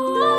啊。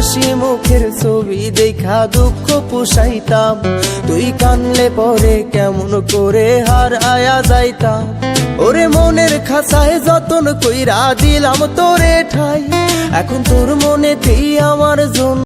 হাসি মুখের ছবি দেখা দুঃখ পোষাইতাম। তুই কানলে পরে কেমন করে হার আয়া যাইতাম। ওরে মনের খাসায় যতন কইরা দিলাম তোরে ঠাই। এখন তোর মনেতেই আমার জন্য